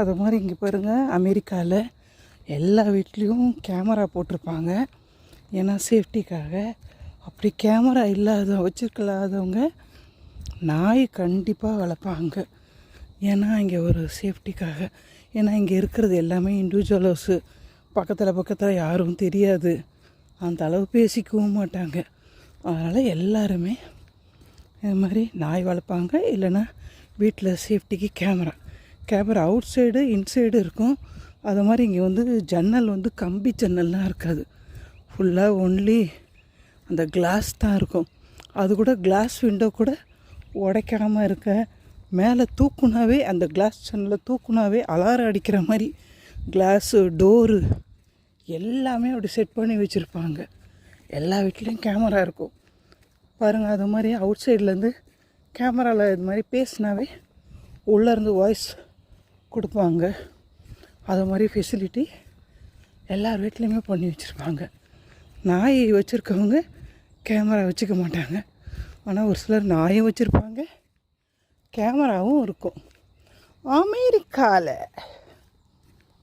அது மாதிரி இங்கே பாருங்கள் அமெரிக்காவில் எல்லா வீட்லேயும் கேமரா போட்டிருப்பாங்க. ஏன்னா சேஃப்டிக்காக. அப்படி கேமரா இல்லாத வச்சுருக்கலாதவங்க நாய் கண்டிப்பாக வளர்ப்பாங்க. ஏன்னா இங்கே ஒரு சேஃப்டிக்காக. ஏன்னா இங்கே இருக்கிறது எல்லாமே இண்டிவிஜுவல்ஸு. பக்கத்தில் பக்கத்தில் யாரும் தெரியாது. அந்த அளவு பேசிக்கவும் மாட்டாங்க. அதனால் எல்லாருமே இது மாதிரி நாய் வளர்ப்பாங்க. இல்லைன்னா வீட்டில் சேஃப்டிக்கு camera. Camera outside inside இருக்கும். அது மாதிரி இங்கே வந்து ஜன்னல் வந்து கம்பி ஜன்னல்லாம் இருக்காது. ஃபுல்லாக ஒன்லி அந்த கிளாஸ் தான் இருக்கும். அது கூட கிளாஸ் விண்டோ கூட உடைக்காமல் இருக்க மேலே தூக்குனாவே அந்த கிளாஸ் ஜன்னலை தூக்குனாவே அலாரம் அடிக்கிற மாதிரி கிளாஸு டோரு எல்லாமே அப்படி செட் பண்ணி வச்சுருப்பாங்க. எல்லா வீட்லேயும் கேமரா இருக்கும். பாருங்கள் அது மாதிரி அவுட் சைட்லேருந்து கேமராவில் இது மாதிரி பேசினாவே உள்ளேருந்து வாய்ஸ் கொடுப்பாங்க. அது மாதிரி ஃபெசிலிட்டி எல்லார் வீட்லேயுமே பண்ணி வச்சுருப்பாங்க. நாய் வச்சுருக்கவங்க கேமரா வச்சுக்க மாட்டாங்க. ஆனால் ஒரு சிலர் நாயும் வச்சுருப்பாங்க. கேமராவும் இருக்கும். அமெரிக்காவில்